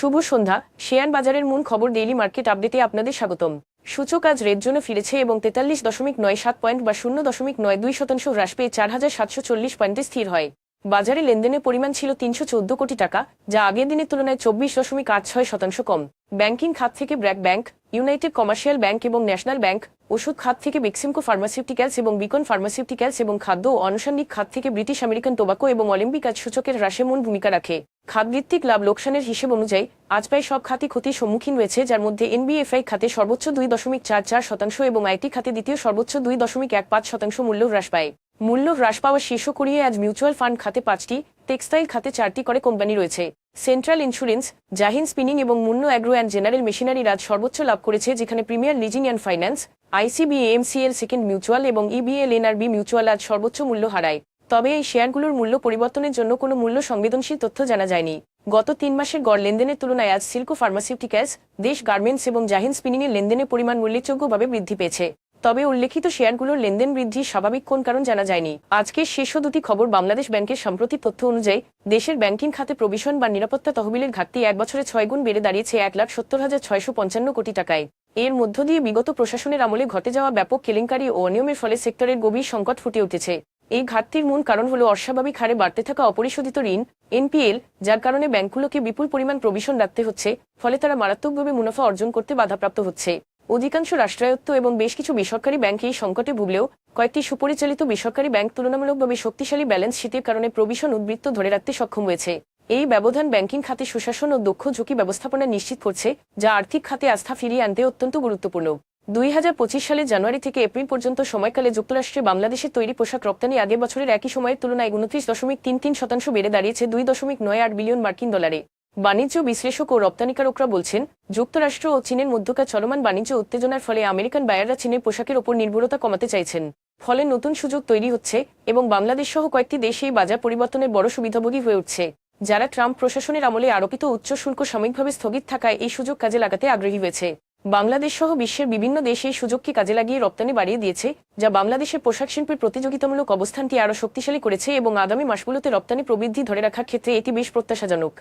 শুভ সন্ধ্যা। Share বাজারের মূল খবর ডেইলি মার্কেট আপডেটে আপনাদের স্বাগতম। সূচক আজ রেড জোনে ফিরেছে এবং তেতাল্লিশ দশমিক নয় সাত পয়েন্ট বা শূন্য দশমিক নয় দুই শতাংশ হ্রাস পেয়ে চার হাজার সাতশো চল্লিশ পয়েন্টে স্থির হয়। বাজারে লেনদেনের পরিমাণ ছিল তিনশো চোদ্দ কোটি টাকা, যা আগের দিনের তুলনায় চব্বিশ দশমিক আট ছয় শতাংশ কম। ব্যাংকিং খাত থেকে BRAC bank United Commercial Bank এবং ন্যাশনাল ব্যাংক ওষুধ খাত থেকে বেক্সিমকো ফার্মাসিউটিক্যালস এবং বিকন ফার্মাসিউটিক্যালস এবং খাদ্য ও আনুষঙ্গিক খাত থেকে ব্রিটিশ আমেরিকান টোবাকো এবং অলিম্পিক আজ সূচকের হ্রাসে মূল ভূমিকা রাখে। খাতভিত্তিক লাভ লোকসানের হিসেব অনুযায়ী আজ প্রায় সব খাতই ক্ষতির সম্মুখীন রয়েছে, যার মধ্যে এনবিএফআই খাতে সর্বোচ্চ দুই দশমিক চার চার শতাংশ এবং আইটি খাতে দ্বিতীয় সর্বোচ্চ দুই দশমিক এক পাঁচ শতাংশ মূল্য হ্রাস পায়। মূল্য হ্রাস পাওয়া শীর্ষ করিয়ে আজ মিউচুয়াল ফান্ড খাতে পাঁচটি, টেক্সটাইল খাতে চারটি করে কোম্পানি রয়েছে। সেন্ট্রাল ইন্স্যুরেন্স, জাহিন স্পিনিং এবং Monno agro and general machinery রাজ সর্বোচ্চ লাভ করেছে, যেখানে premier leasing and finance ICB MCL second mutual এবং ইবিএল এনআরবি মিউচুয়াল আজ সর্বোচ্চ মূল্য হারায়। তবে এই শেয়ারগুলোর মূল্য পরিবর্তনের জন্য কোনো মূল্য সংবেদনশীল তথ্য জানা যায়নি। গত তিন মাসের গড় লেনদেনের তুলনায় আজ সিল্কো ফার্মাসিউটিক্যালস, দেশ গার্মেন্টস এবং জাহিন স্পিনিংয়ের লেনদেনের পরিমাণ উল্লেখযোগ্যভাবে বৃদ্ধি পেয়েছে। তবে উল্লেখিত শেয়ারগুলোর লেনদেন বৃদ্ধি স্বাভাবিক কোন কারণ জানা যায়নি। আজকের শীর্ষ দুটি খবর বাংলাদেশ ব্যাংকের সাম্প্রতিক তথ্য অনুযায়ী, দেশের ব্যাংকিং খাতে প্রভিশন বা নিরাপত্তা তহবিলের ঘাটতি এক বছরে ছয় গুণ বেড়ে দাঁড়িয়েছে এক লাখ সত্তর হাজার ছয়শো পঞ্চান্ন কোটি টাকায়। এর মধ্য দিয়ে বিগত প্রশাসনের আমলে ঘটে যাওয়া ব্যাপক কেলেঙ্কারি ও অনিয়মের ফলে সেক্টরের গভীর সংকট ফুটে উঠেছে। এই ঘাটতির মূল কারণ হল অস্বাভাবিক হারে বাড়তে থাকা অপরিশোধিত ঋণ, এনপিএল, যার কারণে ব্যাংকগুলোকে বিপুল পরিমাণ প্রভিশন রাখতে হচ্ছে, ফলে তারা মারাত্মকভাবে মুনাফা অর্জন করতে বাধাপ্রাপ্ত হচ্ছে। অধিকাংশ রাষ্ট্রায়ত্ত এবং বেশ কিছু বেসরকারি ব্যাংক এই সংকটে ভুগলেও কয়েকটি সুপরিচালিত বেসরকারি ব্যাংক তুলনামূলকভাবে শক্তিশালী ব্যালেন্স শীতের কারণে প্রভিশন উদ্বৃত্ত ধরে রাখতে সক্ষম হয়েছে। এই ব্যবধান ব্যাংকিং খাতে সুশাসন ও দক্ষ ঝুঁকি ব্যবস্থাপনা নিশ্চিত করছে, যা আর্থিক খাতে আস্থা ফিরিয়ে আনতে অত্যন্ত গুরুত্বপূর্ণ। দুই হাজার পঁচিশ সালের জানুয়ারি থেকে এপ্রিল পর্যন্ত সময়কালে যুক্তরাষ্ট্রে বাংলাদেশের তৈরি পোশাক রপ্তানি আগের বছরের একই সময়ের তুলনায় উনত্রিশ দশমিক তিন তিন শতাংশ বেড়ে দাঁড়িয়েছে দুই দশমিক নয় আট বিলিয়ন মার্কিন ডলারে। বাণিজ্য বিশ্লেষক ও রপ্তানিকারকরা বলছেন, যুক্তরাষ্ট্র ও চীনের মধ্যকার চলমান বাণিজ্য উত্তেজনার ফলে আমেরিকান বায়াররা চীনের পোশাকের ওপর নির্ভরতা কমাতে চাইছেন। ফলে নতুন সুযোগ তৈরি হচ্ছে এবং বাংলাদেশ সহ কয়েকটি দেশে এই বাজার পরিবর্তনের বড় সুবিধাভোগী হয়ে উঠছে, যারা ট্রাম্প প্রশাসনের আমলে আরোপিত উচ্চ শুল্ক সাময়িকভাবে স্থগিত থাকায় এই সুযোগ কাজে লাগাতে আগ্রহী হয়েছে। বাংলাদেশ সহ বিশ্বের বিভিন্ন দেশে এই সুযোগকে কাজে লাগিয়ে রপ্তানি বাড়িয়ে দিয়েছে, যা বাংলাদেশের পোশাক শিল্পের প্রতিযোগিতামূলক অবস্থানটি আরও শক্তিশালী করেছে এবং আগামী মাসগুলোতে রপ্তানি প্রবৃদ্ধি ধরে রাখার ক্ষেত্রে এটি বেশ প্রত্যাশাজনক।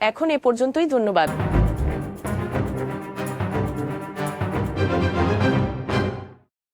এখন এ পর্যন্তই, ধন্যবাদ।